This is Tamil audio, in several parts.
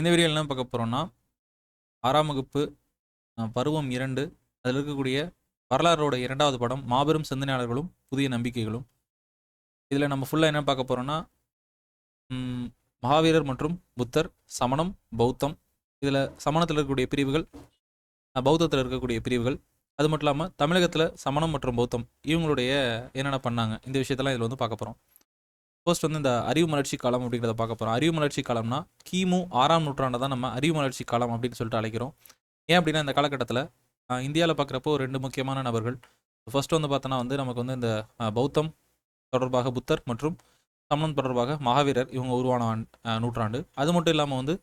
இந்த வீடியோவில் என்ன பார்க்க போகிறோம்னா ஆறாம் வகுப்பு பருவம் இரண்டு அதில் இருக்கக்கூடிய வரலாறோட இரண்டாவது படம் மாபெரும் சிந்தனையாளர்களும் புதிய நம்பிக்கைகளும். இதில் நம்ம ஃபுல்லாக என்ன பார்க்க போகிறோம்னா மகாவீரர் மற்றும் புத்தர் சமணம் பௌத்தம். இதில் சமணத்தில் இருக்கக்கூடிய பிரிவுகள் பௌத்தத்தில் இருக்கக்கூடிய பிரிவுகள். அது மட்டும் இல்லாமல் தமிழகத்தில் சமணம் மற்றும் பௌத்தம் இவங்களுடைய என்னென்ன பண்ணாங்க இந்த விஷயத்தெல்லாம் இதில் வந்து பார்க்க போகிறோம் ஃபர்ஸ்ட் வந்து இந்த அறிவு மலர்ச்சி காலம் அப்படிங்கிறத பார்க்க போகிறோம் அறிவு மலர்ச்சி காலம்னா கிமு ஆறாம் நூற்றாண்டை தான் நம்ம அறிவு மலர்ச்சி காலம் அப்படின்னு சொல்லிட்டு அழைக்கிறோம். ஏன் அப்படின்னா இந்த காலகட்டத்தில் இந்தியாவில் பார்க்குறப்போ ரெண்டு முக்கியமான நபர்கள். ஃபர்ஸ்ட் வந்து பார்த்தோன்னா வந்து நமக்கு வந்து இந்த பௌத்தம் தொடர்பாக புத்தர் மற்றும் சமணம் தொடர்பாக மகாவீரர் இவங்க உருவான நூற்றாண்டு. அது மட்டும் இல்லாமல் வந்து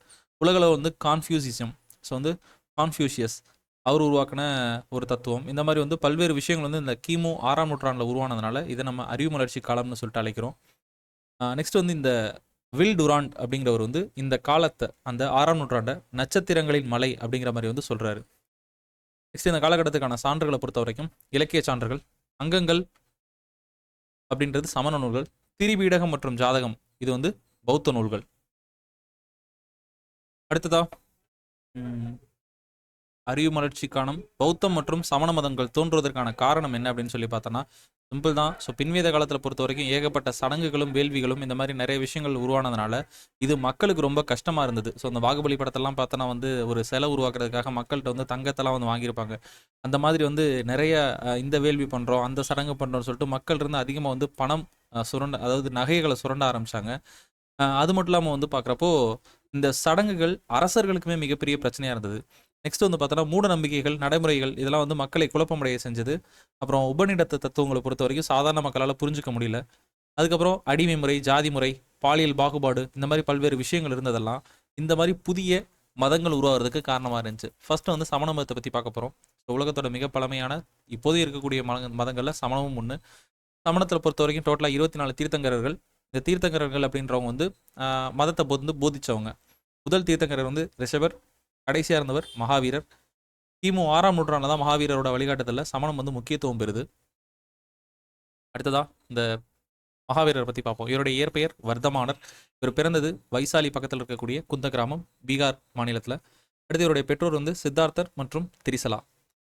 உலகில் வந்து கான்ஃபியூசிசம் ஸோ வந்து கான்ஃபியூஷியஸ் அவர் உருவாக்கின ஒரு தத்துவம். இந்த மாதிரி வந்து பல்வேறு விஷயங்கள் வந்து இந்த கிமு ஆறாம் நூற்றாண்டில் உருவானதுனால இதை நம்ம அறிவு மலர்ச்சி காலம்னு சொல்லிட்டு அழைக்கிறோம். நெக்ஸ்ட் வந்து இந்த வில் டுராண்ட் அப்படிங்கிறவர் வந்து இந்த காலத்தை அந்த ஆறாம் நூற்றாண்டை நட்சத்திரங்களின் மலை அப்படிங்கிற மாதிரி வந்து சொல்றாரு. நெக்ஸ்ட் இந்த காலகட்டத்துக்கான சான்றுகளை பொறுத்த வரைக்கும் இலக்கிய சான்றுகள் அங்கங்கள் அப்படின்றது சமண நூல்கள் திரிபீடகம் மற்றும் ஜாதகம் இது வந்து பௌத்த நூல்கள். அடுத்ததா அறிவு மலர்ச்சி பௌத்தம் மற்றும் சமண மதங்கள் தோன்றுவதற்கான காரணம் என்ன அப்படின்னு சொல்லி பார்த்தோன்னா சிம்பிள் தான். ஸோ பின்வேத காலத்தில் பொறுத்த வரைக்கும் ஏகப்பட்ட சடங்குகளும் வேள்விகளும் இந்த மாதிரி நிறைய விஷயங்கள் உருவானதுனால இது மக்களுக்கு ரொம்ப கஷ்டமாக இருந்தது. ஸோ அந்த பாகுபலி படத்தெல்லாம் பார்த்தோன்னா வந்து ஒரு சிலை உருவாக்குறதுக்காக மக்கள்கிட்ட வந்து தங்கத்தெல்லாம் வந்து வாங்கியிருப்பாங்க. அந்த மாதிரி வந்து நிறைய இந்த வேள்வி பண்ணுறோம் அந்த சடங்கு பண்ணுறோம்னு சொல்லிட்டு மக்கள் இருந்து அதிகமாக வந்து பணம் சுரண்ட அதாவது நகைகளை சுரண்ட ஆரம்பித்தாங்க அது மட்டும் இல்லாமல் வந்து பார்க்குறப்போ இந்த சடங்குகள் அரசர்களுக்குமே மிகப்பெரிய பிரச்சனையாக இருந்தது. நெக்ஸ்ட் வந்து பார்த்தோன்னா மூட நம்பிக்கைகள் நடைமுறைகள் இதெல்லாம் வந்து மக்களை குழப்பமடைய செஞ்சது. அப்புறம் உபநிடத்த தத்துவங்களை பொறுத்த வரைக்கும் சாதாரண மக்களால் புரிஞ்சுக்க முடியல. அதுக்கப்புறம் அடிமை முறை ஜாதி முறை பாலியல் பாகுபாடு இந்த மாதிரி பல்வேறு விஷயங்கள் இருந்ததெல்லாம் இந்த மாதிரி புதிய மதங்கள் உருவாகிறதுக்கு காரணமாக இருந்துச்சு. ஃபர்ஸ்ட் வந்து சமண மதத்தை பற்றி பார்க்க போகிறோம் உலகத்தோட மிக பழமையான இப்போதே இருக்கக்கூடிய மத மதங்களில் சமணமும் ஒன்று சமணத்தில் பொறுத்த வரைக்கும் டோட்டலாக இருபத்தி நாலு தீர்த்தங்கரர்கள். இந்த தீர்த்தங்கரர்கள் அப்படின்றவங்க வந்து மதத்தை வந்து போதிச்சவங்க. முதல் தீர்த்தங்கரர் வந்து ரிஷபர் கடைசியாக இருந்தவர் மகாவீரர். கிமு ஆறாம் நூற்றாண்டு தான் மகாவீரரோட வழிகாட்டுதலில். சமணம் வந்து முக்கியத்துவம் பெறுது. அடுத்ததா இந்த மகாவீரர் பற்றி பார்ப்போம். இவருடைய இயற்பெயர் வர்த்தமானர் இவர் பிறந்தது வைசாலி பக்கத்தில் இருக்கக்கூடிய குந்த கிராமம் பீகார் மாநிலத்தில். அடுத்து இவருடைய பெற்றோர் வந்து சித்தார்த்தர் மற்றும் திரிசலா.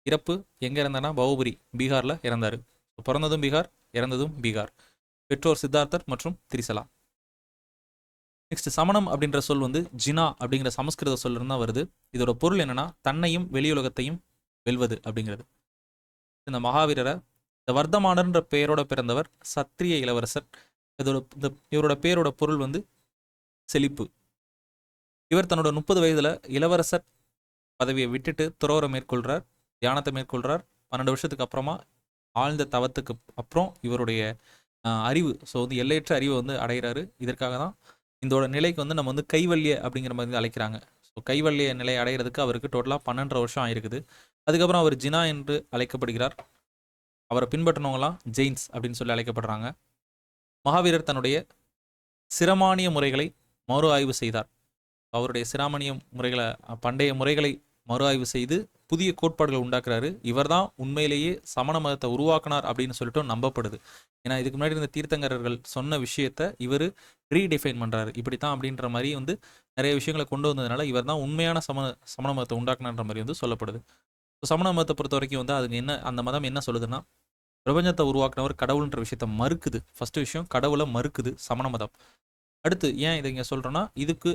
இறப்பு எங்கே இறந்தானா பவுபுரி பீகாரில் இறந்தார். பிறந்ததும் பீகார் இறந்ததும் பீகார். பெற்றோர் சித்தார்த்தர் மற்றும் திரிசலா. நெக்ஸ்ட் சமணம் அப்படின்ற சொல் வந்து ஜினா அப்படிங்கிற சமஸ்கிருத சொல்ல தான் வருது. இதோட பொருள் என்னன்னா தன்னையும் வெளியுலகத்தையும் வெல்வது அப்படிங்கிறது. இந்த மகாவீரரை இந்த வர்த்தமானன்ற பெயரோட பிறந்தவர் சத்திரிய இளவரசர். இதோட இந்த இவரோட பேரோட பொருள் வந்து செழிப்பு. இவர் தன்னோட முப்பது வயதுல இளவரசர் பதவியை விட்டுட்டு துறவரம் மேற்கொள்றார் தியானத்தை மேற்கொள்றார். பன்னெண்டு வருஷத்துக்கு அப்புறமா ஆழ்ந்த தவத்துக்கு அப்புறம் இவருடைய அறிவு ஸோ வந்து எல்லையற்ற அறிவை வந்து அடைகிறாரு. இதற்காக தான் இதோட நிலைக்கு வந்து நம்ம வந்து கைவல்ய அப்படிங்கிற மாதிரி அழைக்கிறாங்க. ஸோ கைவல்ய நிலை அடைகிறதுக்கு அவருக்கு டோட்டலாக பன்னெண்டரை வருஷம் ஆயிருக்குது. அதுக்கப்புறம் அவர் ஜினா என்று அழைக்கப்படுகிறார். அவரை பின்பற்றினவங்களாம் ஜெயின்ஸ் அப்படின்னு சொல்லி அழைக்கப்படுறாங்க. மகாவீரர் தன்னுடைய சிரமானிய முறைகளை மறு ஆய்வு செய்தார். அவருடைய சிராமணிய முறைகளை பண்டைய முறைகளை மறு ஆய்வு செய்து புதிய கோட்பாடுகள் உண்டாக்குறாரு. இவர்தான் உண்மையிலேயே சமண மதத்தை உருவாக்கினார் அப்படின்னு சொல்லிட்டு நம்பப்படுது. ஏன்னா இதுக்கு முன்னாடி இருந்த தீர்த்தங்கரர்கள் சொன்ன விஷயத்த இவர் ரீடிஃபைன் பண்றாரு. இப்படித்தான் அப்படின்ற மாதிரி வந்து நிறைய விஷயங்களை கொண்டு வந்ததுனால இவர் தான் உண்மையான சமண சமண மதத்தை உண்டாக்குனான்ற மாதிரி வந்து சொல்லப்படுது. சமண மதத்தை பொறுத்த வரைக்கும் வந்து அதுக்கு என்ன அந்த மதம் என்ன சொல்லுதுன்னா பிரபஞ்சத்தை உருவாக்குனவர் கடவுள்ன்ற விஷயத்த மறுக்குது. ஃபர்ஸ்ட் விஷயம் கடவுளை மறுக்குது சமண மதம். அடுத்து ஏன் இதை இங்கே சொல்கிறோன்னா இதுக்கு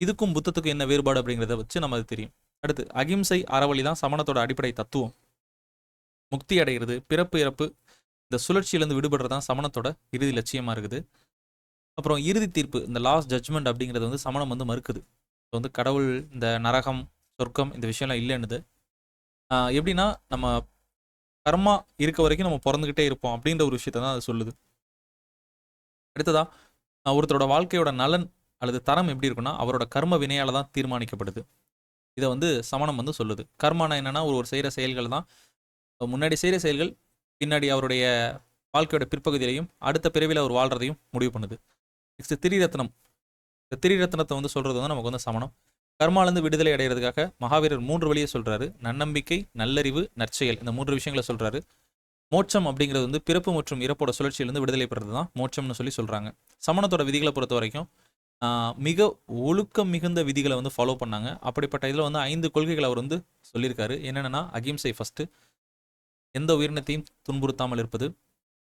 இதுக்கும் புத்தத்துக்கும் என்ன வேறுபாடு அப்படிங்கிறத வச்சு நம்ம அது தெரியும். அடுத்து அகிம்சை அறவழி தான் சமணத்தோட அடிப்படை தத்துவம். முக்தி அடைகிறது பிறப்பு இறப்பு இந்த சுழற்சியிலேருந்து விடுபடுறது தான் சமணத்தோட இறுதி லட்சியமாக இருக்குது. அப்புறம் இறுதி தீர்ப்பு இந்த லாஸ்ட் ஜட்ஜ்மெண்ட் அப்படிங்கிறது வந்து சமணம் வந்து மறுக்குது. இப்போ வந்து கடவுள் இந்த நரகம் சொர்க்கம் இந்த விஷயம்லாம் இல்லைன்னுது. எப்படின்னா நம்ம கர்மா இருக்க வரைக்கும் நம்ம பிறந்துக்கிட்டே இருப்போம் அப்படின்ற ஒரு விஷயத்தை தான் அது சொல்லுது. அடுத்ததா ஒருத்தரோட வாழ்க்கையோட நலன் அல்லது தரம் எப்படி இருக்குன்னா அவரோட கர்ம வினையால தான் தீர்மானிக்கப்படுது. இதை வந்து சமணம் வந்து சொல்லுது. கர்மானா என்னன்னா ஒரு ஒரு செய்கிற செயல்கள் தான். முன்னாடி செய்கிற செயல்கள் பின்னாடி அவருடைய வாழ்க்கையோட பிற்பகுதியிலையும் அடுத்த பிறவியில் அவர் வாழ்றதையும் முடிவு பண்ணுது. நெக்ஸ்ட் திரிரத்னம். இந்த திரிரத்னத்தை வந்து சொல்றது வந்து நமக்கு வந்து சமணம். கர்மாலேருந்து விடுதலை அடைகிறதுக்காக மகாவீரர் மூன்று வழியை சொல்கிறாரு நன்னம்பிக்கை நல்லறிவு நற்செயல். இந்த மூன்று விஷயங்களை சொல்கிறாரு மோட்சம் அப்படிங்கிறது வந்து பிறப்பு மற்றும் இறப்போட சுழற்சியிலிருந்து விடுதலை பெறது தான் மோட்சம்னு சொல்லி சொல்கிறாங்க சமணத்தோட விதிகளை பொறுத்த வரைக்கும் மிக ஒழுக்கம் மிகுந்த விதிகளை வந்து ஃபாலோ பண்ணாங்க. அப்படிப்பட்ட இதில் வந்து ஐந்து கொள்கைகள் அவர் வந்து சொல்லியிருக்காரு. என்னென்னா அகிம்சை ஃபஸ்ட்டு எந்த உயிரினத்தையும் துன்புறுத்தாமல் இருப்பது.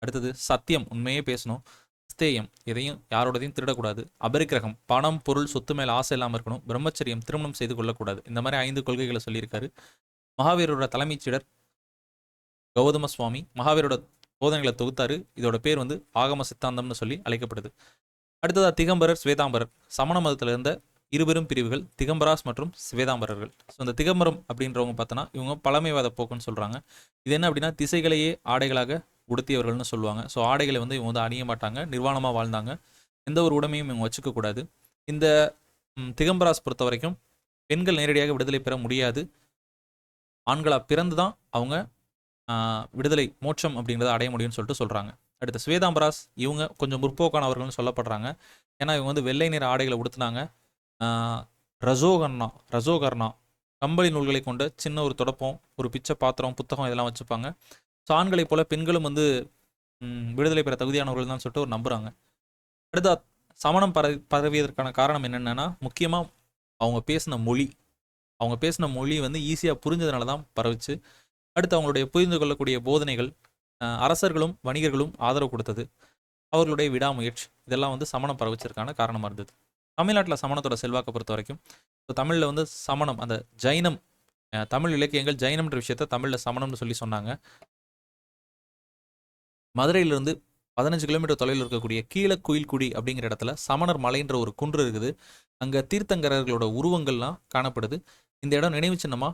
அடுத்தது சத்தியம் உண்மையே பேசணும். ஸ்தேயம் எதையும் யாரோடதையும் திருடக்கூடாது. அபரிக்கிரகம் பணம் பொருள் சொத்து மேலே ஆசை இல்லாமல் இருக்கணும். பிரம்மச்சரியம் திருமணம் செய்து கொள்ளக்கூடாது. இந்த மாதிரி ஐந்து கொள்கைகளை சொல்லியிருக்காரு. மகாவீரோட தலைமைச் சீடர் கௌதம சுவாமி மகாவீரோட போதனைகளை தொகுத்தாரு. இதோட பேர் வந்து ஆகம சித்தாந்தம்னு சொல்லி அழைக்கப்படுது. அடுத்ததா திகம்பரர் ஸ்வேதாம்பரர் சமண மதத்தில் இருந்த இருபெரும் பிரிவுகள் திகம்பராஸ் மற்றும் ஸ்வேதாம்பரர்கள் ஸோ இந்த திகம்பரம் அப்படின்றவங்க பார்த்தோன்னா இவங்க பழமைவாத போக்குன்னு சொல்கிறாங்க இது என்ன அப்படின்னா திசைகளையே ஆடைகளாக உடுத்தியவர்கள்னு சொல்லுவாங்க. ஸோ ஆடைகளை வந்து இவங்க வந்து அணிய மாட்டாங்க நிர்வாணமாக வாழ்ந்தாங்க. எந்த ஒரு உடமையும் இவங்க வச்சுக்கக்கூடாது இந்த திகம்பராஸ் பொறுத்த வரைக்கும் பெண்கள் நேரடியாக விடுதலை பெற முடியாது. ஆண்களாக பிறந்து தான் அவங்க விடுதலை மோட்சம் அப்படிங்கிறத அடைய முடியும்னு சொல்லிட்டு சொல்கிறாங்க அடுத்து ஸ்வேதாம்பராஸ் இவங்க கொஞ்சம் முற்போக்கானவர்கள்னு சொல்லப்படுறாங்க. ஏன்னா இவங்க வந்து வெள்ளை நிற ஆடைகளை உடுத்துனாங்க. ரசோகர்ணா ரசோகர்ணா கம்பளி நூல்களை கொண்ட சின்ன ஒரு தொடப்பம் ஒரு பிச்சை பாத்திரம் புத்தகம் இதெல்லாம் வச்சுப்பாங்க. ஸோ ஆண்களைப் போல பெண்களும் வந்து விடுதலை பெற தகுதியானவர்கள் தான் சொல்லிட்டு ஒரு நம்புகிறாங்க அடுத்த சமணம் பர பரவியதற்கான காரணம் என்னென்னா முக்கியமாக அவங்க பேசின மொழி. அவங்க பேசின மொழி வந்து ஈஸியாக புரிஞ்சதுனால தான் பரவுச்சு அடுத்து அவங்களுடைய புரிந்து கொள்ளக்கூடிய போதனைகள் அரசர்களும் வணிகர்களும் ஆதரவு கொடுத்தது. அவர்களுடைய விடாமுயற்சி இதெல்லாம் வந்து சமணம் பரவச்சிருக்கான காரணமாக இருந்தது. தமிழ்நாட்டில் சமணத்தோட செல்வாக்கை பொறுத்த வரைக்கும் இப்போ தமிழில் வந்து சமணம் அந்த ஜைனம் தமிழ் இலக்கியங்கள் ஜைனம்ன்ற விஷயத்த தமிழில் சமணம்னு சொல்லி சொன்னாங்க. மதுரையிலிருந்து பதினஞ்சு கிலோமீட்டர் தொலைவில் இருக்கக்கூடிய கீழக்குயில்குடி அப்படிங்கிற இடத்துல சமணர் மலைன்ற ஒரு குன்று இருக்குது. அங்கே தீர்த்தங்கரர்களோட உருவங்கள்லாம் காணப்படுது. இந்த இடம் நினைவு சின்னமாக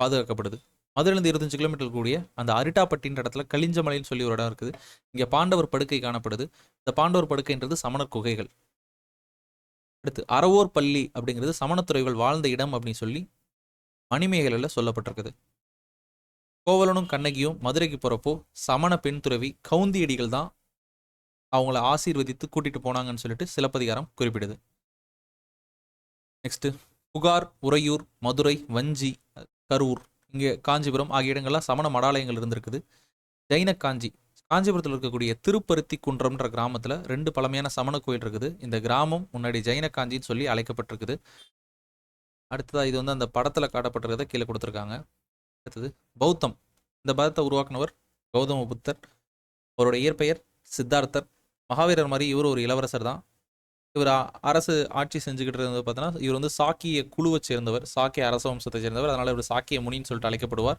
பாதுகாக்கப்படுது. மதுரையிலேருந்து இருபத்தஞ்சு கிலோமீட்டர் கூடிய அந்த அரிட்டாப்பட்டின்ற இடத்துல கலிஞ்சமலைன்னு சொல்லி ஒரு இடம் இருக்குது. இங்கே பாண்டவர் படுக்கை காணப்படுது. இந்த பாண்டவர் படுக்கைன்றது சமணர் குகைகள். அடுத்து அறவோர் பள்ளி அப்படிங்கிறது சமணத்துறைகள் வாழ்ந்த இடம் அப்படின்னு சொல்லி மணிமேகலையில் சொல்லப்பட்டிருக்குது. கோவலனும் கண்ணகியும் மதுரைக்கு போகிறப்போ சமண பெண் துறவி கவுந்தியடிகள் தான் அவங்கள ஆசீர்வதித்து கூட்டிட்டு போனாங்கன்னு சொல்லிட்டு சிலப்பதிகாரம் குறிப்பிடுது. நெக்ஸ்ட்டு புகார் உறையூர் மதுரை வஞ்சி கரூர். இங்கே காஞ்சிபுரம் ஆகிய இடங்கள்லாம் சமண மடாலயங்கள் இருந்திருக்குது. ஜைன காஞ்சி. காஞ்சிபுரத்தில் இருக்கக்கூடிய திருப்பருத்தி குன்றம்ன்ற கிராமத்தில் ரெண்டு பழமையான சமண கோயில் இருக்குது. இந்த கிராமம் முன்னாடி ஜைன காஞ்சின்னு சொல்லி அழைக்கப்பட்டிருக்குது. அடுத்ததாக இது வந்து அந்த படத்தில் காட்டப்பட்டிருக்கிறத கீழே கொடுத்துருக்காங்க. அடுத்தது பௌத்தம். இந்த பதத்தை உருவாக்குனவர் கௌதம புத்தர். அவரோட இயற்பெயர் சித்தார்த்தர். மகாவீரர் மாதிரி இவர் ஒரு இளவரசர் தான். இவர் அரசு ஆட்சி செஞ்சுக்கிட்டு இருந்தது பார்த்தோன்னா இவர் வந்து சாக்கிய குழுவை சேர்ந்தவர் சாக்கிய அரச வம்சத்தை சேர்ந்தவர். அதனால இவர் சாக்கிய முனின்னு சொல்லிட்டு அழைக்கப்படுவார்.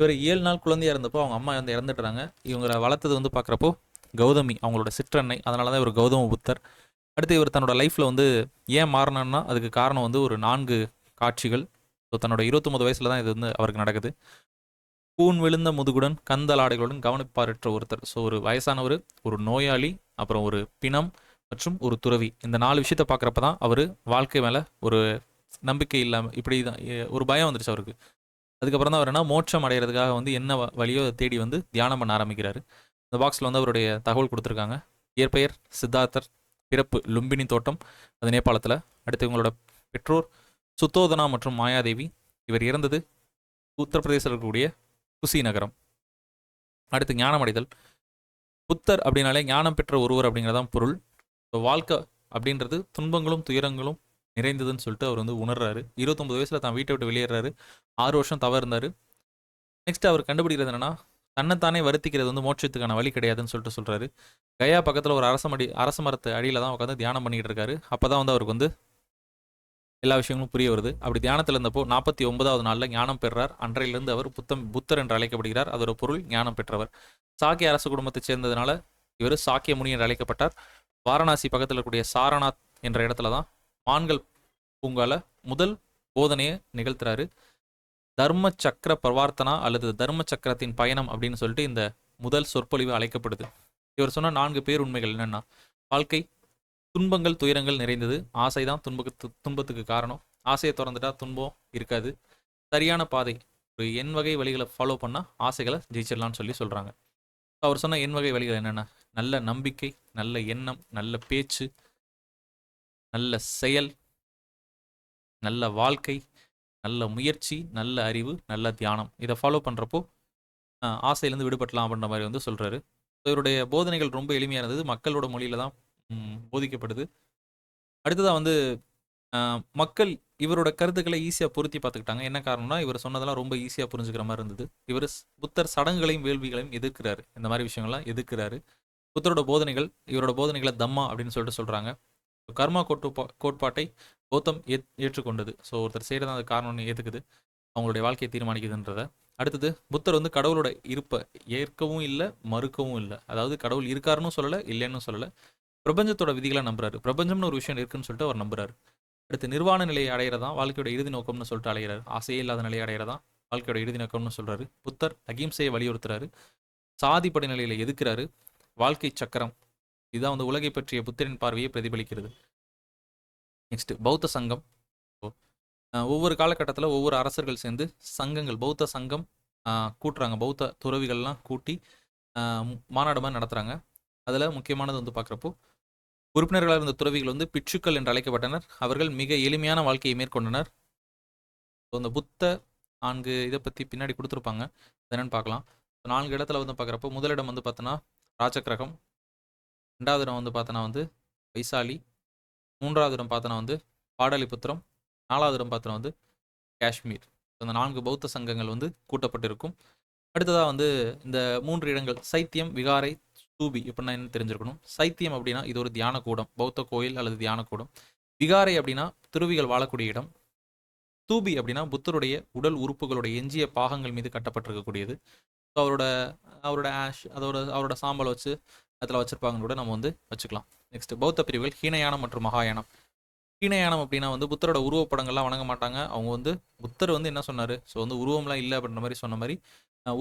இவர் ஏழு நாள் குழந்தையா இருந்தப்போ அவங்க அம்மா வந்து இறந்துடுறாங்க இவங்களை வளர்த்தது வந்து பார்க்குறப்போ கௌதமி அவங்களோட சிற்றன்னை. அதனால தான் இவர் கௌதம புத்தர். அடுத்து இவர் தன்னோட லைஃப்பில் வந்து ஏன் மாறினான்னா அதுக்கு காரணம் வந்து ஒரு நான்கு காட்சிகள். ஸோ தன்னோட இருபத்தொம்பது வயசில் தான் இது வந்து அவருக்கு நடக்குது. கூன் விழுந்த முதுகுடன் கந்தல் ஆடைகளுடன் கவனிப்பாரற்ற ஒருத்தர். ஸோ ஒரு வயசானவர் ஒரு நோயாளி அப்புறம் ஒரு பிணம் மற்றும் ஒரு துறவி. இந்த நாலு விஷயத்த பார்க்குறப்ப தான் அவர் வாழ்க்கை மேலே ஒரு நம்பிக்கை இல்லாமல் இப்படி தான் ஒரு பயம் வந்துருச்சு அவருக்கு. அதுக்கப்புறம் தான் அவர் என்ன மோட்சம் அடைகிறதுக்காக வந்து என்ன வ- வழியோ தேடி வந்து தியானம் பண்ண ஆரம்பிக்கிறாரு. இந்த பாக்ஸில் வந்து அவருடைய தகவல் கொடுத்துருக்காங்க. இயற்பெயர் சித்தார்த்தர் பிறப்பு லும்பினி தோட்டம் அது நேபாளத்தில். அடுத்து இவங்களோட பெற்றோர் சுத்தோதனா மற்றும் மாயாதேவி. இவர் இறந்தது உத்தரப்பிரதேசத்தில் இருக்கக்கூடிய குசி நகரம். அடுத்து ஞானமடைதல் புத்தர் அப்படின்னாலே ஞானம் பெற்ற ஒருவர் அப்படிங்கிறதான் பொருள். ஸோ வாழ்க்கை அப்படின்றது துன்பங்களும் துயரங்களும் நிறைந்ததுன்னு சொல்லிட்டு அவர் வந்து உணர்றாரு. இருபத்தொம்பது வயசில் தான் வீட்டை விட்டு வெளியேறாரு. ஆறு வருஷம் தவறு இருந்தார் நெக்ஸ்ட் அவர் கண்டுபிடிக்கிறது என்னன்னா தன்னைத்தானே வருத்திக்கிறது வந்து மோட்சத்துக்கான வழி கிடையாதுன்னு சொல்லிட்டு சொல்கிறாரு கயா பக்கத்தில் ஒரு அரச மடி அரச மரத்து அடியில் தான் உட்காந்து தியானம் பண்ணிக்கிட்டு இருக்காரு. அப்போ தான் வந்து அவருக்கு வந்து எல்லா விஷயங்களும் புரிய வருது. அப்படி தியானத்தில் இருந்தப்போ நாற்பத்தி ஒன்பதாவது நாளில் ஞானம் பெறார். அன்றையிலிருந்து அவர் புத்தம் புத்தர் என்று அழைக்கப்படுகிறார் அதோட பொருள் ஞானம் பெற்றவர். சாக்கிய அரச குடும்பத்தை சேர்ந்ததுனால இவர் சாக்கிய முனி என்று அழைக்கப்பட்டார். வாரணாசி பக்கத்தில் இருக்கக்கூடிய சாரநாத் என்ற இடத்துல தான் மான்கள் பூங்கால முதல் போதனையை நிகழ்த்துறாரு. தர்ம சக்கர பிரவார்த்தனா அல்லது தர்ம சக்கரத்தின் பயணம் அப்படின்னு சொல்லிட்டு இந்த முதல் சொற்பொழிவு அழைக்கப்படுது. இவர் சொன்ன நான்கு பேர் உண்மைகள் என்னென்னா வாழ்க்கை துன்பங்கள் துயரங்கள் நிறைந்தது. ஆசை தான் துன்பத்து துன்பத்துக்கு காரணம். ஆசையை திறந்துட்டா துன்பம் இருக்காது. சரியான பாதை. ஒரு எண் வகை வழிகளை ஃபாலோ பண்ணால் ஆசைகளை ஜெயிச்சிடலாம்னு சொல்லி சொல்கிறாங்க அவர் சொன்ன என் வகை வழிகள் என்னென்னா நல்ல நம்பிக்கை நல்ல எண்ணம் நல்ல பேச்சு நல்ல செயல் நல்ல வாழ்க்கை நல்ல முயற்சி நல்ல அறிவு நல்ல தியானம். இதை ஃபாலோ பண்ணுறப்போ ஆசையிலேருந்து விடுபடலாம் அப்படின்ற மாதிரி வந்து சொல்கிறாரு இவருடைய போதனைகள் ரொம்ப எளிமையாக இருந்தது மக்களோட மொழியில தான் போதிக்கப்படுது. அடுத்ததா வந்து மக்கள் இவரோட கருத்துக்களை ஈஸியாக பொருத்தி பார்த்துக்கிட்டாங்க. என்ன காரணம்னா, இவர் சொன்னதெல்லாம் ரொம்ப ஈஸியாக புரிஞ்சுக்கிற மாதிரி இருந்தது. இவர் புத்தர் சடங்குகளையும், வேள்விகளையும் எதிர்க்கிறாரு. இந்த மாதிரி விஷயங்கள்லாம் எதிர்க்கிறாரு. புத்தரோட போதனைகள், இவரோட போதனைகளை தம்மா அப்படின்னு சொல்லிட்டு சொல்கிறாங்க கர்மா கோட்டுப்பா கோட்பாட்டை கௌத்தம் ஏ ஏற்றுக்கொண்டது. ஸோ ஒருத்தர் செய்றது அது காரணம்னு ஏற்றுக்குது அவங்களுடைய வாழ்க்கையை தீர்மானிக்குதுன்றத. அடுத்தது புத்தர் வந்து கடவுளோட இருப்பை ஏற்கவும் இல்லை மறுக்கவும் இல்லை அதாவது கடவுள் இருக்காருன்னும் சொல்லலை இல்லைன்னு சொல்லலை பிரபஞ்சத்தோட விதிகளை நம்புறாரு. பிரபஞ்சம்னு ஒரு விஷயம் இருக்குன்னு சொல்லிட்டு அவர் நம்புறாரு. அடுத்து நிர்வாண நிலையை அடையறது வாழ்க்கையோட இறுதி நோக்கம்னு சொல்லிட்டு அலையிறாரு. ஆசையே இல்லாத நிலையை அடையறது வாழ்க்கையோட இறுதி நோக்கம்னு சொல்றாரு. புத்தர் அகிம்சையை வலியுறுத்துறாரு. சாதி படிநிலையில எதிர்க்கிறாரு. வாழ்க்கை சக்கரம். இதுதான் வந்து உலகை பற்றிய புத்தரின் பார்வையை பிரதிபலிக்கிறது. நெக்ஸ்ட் பௌத்த சங்கம். ஒவ்வொரு காலகட்டத்தில் ஒவ்வொரு அரசர்கள் சேர்ந்து சங்கங்கள், பௌத்த சங்கம் கூட்டுறாங்க. பௌத்த துறவிகள்லாம் கூட்டி மாநாடு மாதிரி நடத்துறாங்க. அதில் முக்கியமானது வந்து பார்க்குறப்போ, உறுப்பினர்களாக இருந்த துறவிகள் வந்து பிட்சுக்கள் என்று அழைக்கப்பட்டனர். அவர்கள் மிக எளிமையான வாழ்க்கையை மேற்கொண்டனர். அந்த புத்த நான்கு இதை பத்தி பின்னாடி கொடுத்துருப்பாங்க என்னென்னு என்னன்னு பார்க்கலாம். நான்கு இடத்துல வந்து பார்க்குறப்போ, முதலிடம் வந்து பார்த்தோன்னா, ராஜக்கிரகம். ரெண்டாவது இடம் வந்து பார்த்தோன்னா வந்து வைசாலி. மூன்றாவது இடம் பார்த்தோன்னா வந்து பாடலிபுத்திரம். நாலாவது இடம் பார்த்தோன்னா வந்து காஷ்மீர். அந்த நான்கு பௌத்த சங்கங்கள் வந்து கூட்டப்பட்டிருக்கும். அடுத்ததா வந்து இந்த மூன்று இடங்கள் சைத்தியம், விகாரை, ஸ்தூபி எப்படின்னா என்ன தெரிஞ்சிருக்கணும். சைத்தியம் அப்படின்னா, இது ஒரு தியான கூடம். பௌத்த கோயில் அல்லது தியான கூடம். விகாரை அப்படின்னா, துருவிகள் வாழக்கூடிய இடம். ஸ்தூபி அப்படின்னா, புத்தருடைய உடல் உறுப்புகளுடைய எஞ்சிய பாகங்கள் மீது கட்டப்பட்டிருக்கக்கூடியது. ஸோ அவரோட அவரோட ஆஷ் அதோட அவரோட சாம்பலை வச்சு அதில் வச்சிருப்பாங்கன்னு கூட நம்ம வந்து வச்சுக்கலாம். நெக்ஸ்ட் பௌத்த பிரிவுகள் ஹீனயானம் மற்றும் மகாயானம். ஹீனயானம் அப்படின்னா வந்து புத்தரோட உருவப்படங்கள்லாம் வணங்க மாட்டாங்க. அவங்க வந்து புத்தர் வந்து என்ன சொன்னார் ஸோ வந்து உருவம்லாம் இல்லை அப்படின்ற மாதிரி சொன்ன மாதிரி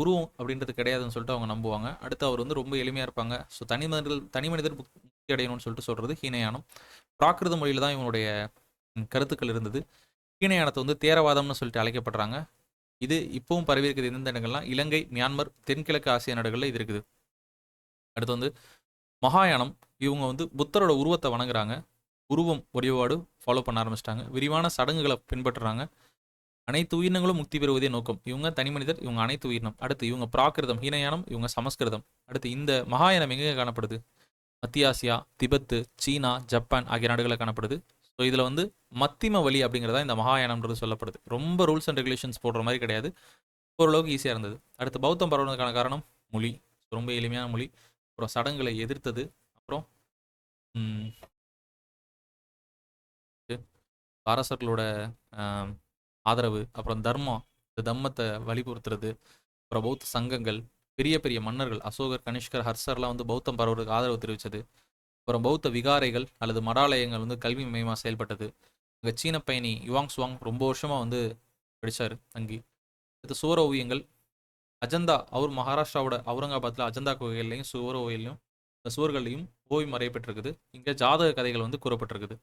உருவம் அப்படின்றது கிடையாதுன்னு சொல்லிட்டு அவங்க நம்புவாங்க. அடுத்து அவர் வந்து ரொம்ப எளிமையா இருப்பாங்க. ஸோ தனி மனிதர்கள் தனி மனிதர் முக்தி அடையணும்னு சொல்லிட்டு சொல்றது ஹீனயானம். பிராகிருத மொழியில தான் இவனுடைய கருத்துக்கள் இருந்தது. ஹீனயானத்தை வந்து தேரவாதம்னு சொல்லிட்டு அழைக்கப்படுறாங்க. இது இப்பவும் பரவி இருக்குது எந்தெந்த இடங்கள்லாம் இலங்கை, மியான்மர், தென்கிழக்கு ஆசிய நாடுகளில் இது இருக்குது. அடுத்து வந்து மகாயானம். இவங்க வந்து புத்தரோட உருவத்தை வணங்குறாங்க. உருவம் வழிபாடு ஃபாலோ பண்ண ஆரம்பிச்சிட்டாங்க விரிவான சடங்குகளை பின்பற்றுறாங்க. அனைத்து உயிரினங்களும் முக்தி பெறுவதே நோக்கம். இவங்க தனி மனிதர், இவங்க அனைத்து உயிரினம். அடுத்து இவங்க பிராகிருதம், ஹீனயானம், இவங்க சமஸ்கிருதம். அடுத்து இந்த மகாயானம் எங்கே காணப்படுது? மத்திய ஆசியா, திபெத்து, சீனா, ஜப்பான் ஆகிய நாடுகளில் காணப்படுது. ஸோ இதில் வந்து மத்திம வழி அப்படிங்கிறது தான் இந்த மகாயானம்ன்றது சொல்லப்படுது. ரொம்ப ரூல்ஸ் அண்ட் ரெகுலேஷன்ஸ் போடுற மாதிரி கிடையாது. ஓரளவுக்கு ஈஸியாக இருந்தது. அடுத்து பௌத்தம் பரவுனதுக்கான காரணம் மொழி. ரொம்ப எளிமையான மொழி. அப்புறம் சடங்குகளை எதிர்த்தது. அப்புறம் பாரசர்களோட ஆதரவு. அப்புறம் தர்மம். இந்த தர்மத்தை வலியுறுத்துறது. அப்புறம் பௌத்த சங்கங்கள். பெரிய பெரிய மன்னர்கள் அசோகர், கனிஷ்கர், ஹர்ஷர்லாம் வந்து பௌத்தம் பரவுறதுக்கு ஆதரவு தெரிவித்தது அப்புறம் பௌத்த விகாரைகள் அல்லது மடாலயங்கள் வந்து கல்வி மையமாக செயல்பட்டது. அங்கே சீன பயணி யுவாங் சுவாங் ரொம்ப வருஷமாக வந்து படித்தார் தங்கி. அடுத்து சுவர ஓவியங்கள். அஜந்தா அவர் மகாராஷ்டிராவோட அவுரங்காபாத்தில் அஜந்தா குகைகள்லையும் சுவர ஓவியிலையும் இந்த சுவர்கள்லையும் ஓவியம் வரையப்பட்டிருக்குது. இங்கே ஜாதக கதைகள் வந்து கூறப்பட்டிருக்குது.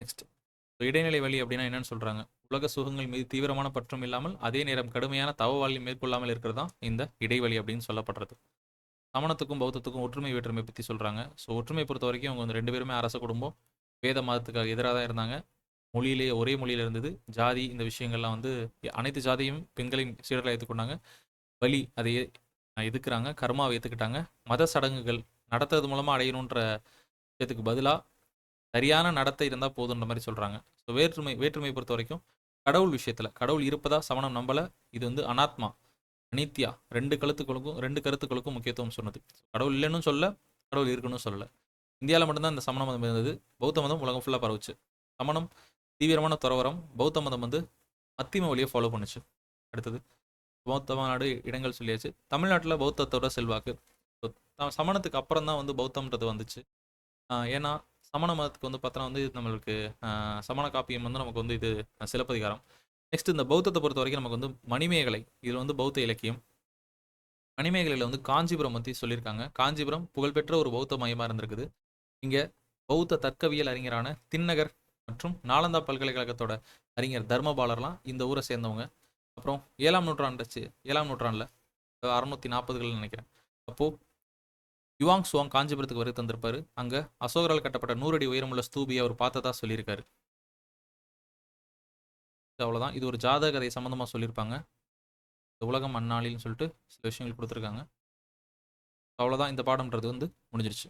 நெக்ஸ்ட் இடைநிலை வழி அப்படின்னா என்னன்னு சொல்றாங்க? உலக சுகங்கள் மீது தீவிரமான பற்றும் இல்லாமல், அதே நேரம் கடுமையான தவ வாழ்வை மேற்கொள்ளாமல் இருக்கிறது தான் இந்த இடைவழி அப்படின்னு சொல்லப்படுறது. சமணத்துக்கும், பௌத்தத்துக்கும் ஒற்றுமை, வேற்றுமை பத்தி சொல்றாங்க. ஸோ ஒற்றுமை பொறுத்த வரைக்கும் அவங்க வந்து ரெண்டு பேருமே அரச குடும்பம். வேத மதத்துக்கு எதிராக தான் இருந்தாங்க. மொழியிலேயே ஒரே மொழியில இருந்தது. ஜாதி இந்த விஷயங்கள்லாம் வந்து அனைத்து ஜாதியும் பெண்களையும் சீடர்களை ஏற்றுக்கொண்டாங்க வலி அதை எதுக்குறாங்க கர்மாவை ஏற்றுக்கிட்டாங்க மத சடங்குகள் நடத்துறது மூலமா அடையணுன்ற விஷயத்துக்கு பதிலாக சரியான நடத்தை இருந்தால் போதுன்ற மாதிரி சொல்கிறாங்க ஸோ வேற்றுமை வேற்றுமை பொறுத்த வரைக்கும் கடவுள் விஷயத்தில் கடவுள் இருப்பதா சமணம் நம்பலை இது வந்து அனாத்மா, அனித்யா ரெண்டு கழுத்துக்களுக்கும் ரெண்டு கருத்துக்களுக்கும் முக்கியத்துவம் சொன்னது. கடவுள் இல்லைன்னு சொல்ல கடவுள் இருக்குன்னு சொல்லலை இந்தியாவில் மட்டும்தான் இந்த சமண மதம் இருந்தது. பௌத்த மதம் உலகம் ஃபுல்லாக பரவுச்சு. சமணம் தீவிரமான துறவரம் பௌத்த மதம் வந்து மத்திம வழியை ஃபாலோ பண்ணுச்சு. அடுத்தது பௌத்த நாடு இடங்கள் சொல்லியாச்சு. தமிழ்நாட்டில் பௌத்தத்தோட செல்வாக்கு. சமணத்துக்கு அப்புறம் தான் வந்து பௌத்தம்ன்றது வந்துச்சு. ஏன்னா சமண மதத்துக்கு வந்து பார்த்தோன்னா வந்து நம்மளுக்கு சமண காப்பியம் வந்து நமக்கு வந்து இது சிலப்பதிகாரம். நெக்ஸ்ட் இந்த பௌத்தத்தை பொறுத்த வரைக்கும் நமக்கு வந்து மணிமேகலை. இதில் வந்து பௌத்த இலக்கியம். மணிமேகலையில் வந்து காஞ்சிபுரம் பற்றி சொல்லியிருக்காங்க. காஞ்சிபுரம் புகழ்பெற்ற ஒரு பௌத்த மையமாக இருந்திருக்குது. இங்கே பௌத்த தர்க்கவியல் அறிஞரான திண்ணகர் மற்றும் நாலந்தா பல்கலைக்கழகத்தோட அறிஞர் தர்மபாலர்லாம் இந்த ஊரை சேர்ந்தவங்க. அப்புறம் 7ஆம் நூற்றாண்டு சி 7ஆம் நூற்றாண்டுல 640கள்னு நினைக்கிறேன். அப்போது யுவாங் சுவாங் காஞ்சிபுரத்துக்கு வருகை தந்திருப்பாரு. அங்கே அசோகரால் கட்டப்பட்ட 100 அடி உயரமுள்ள ஸ்தூபிய அவர் பார்த்ததா சொல்லியிருக்காரு. அவ்வளோதான். இது ஒரு ஜாதக கதை சொல்லியிருப்பாங்க. இந்த உலகம் அந்நாளில்னு சொல்லிட்டு சில விஷயங்கள் கொடுத்துருக்காங்க அவ்வளோதான் இந்த பாடம்ன்றது வந்து முடிஞ்சிருச்சு.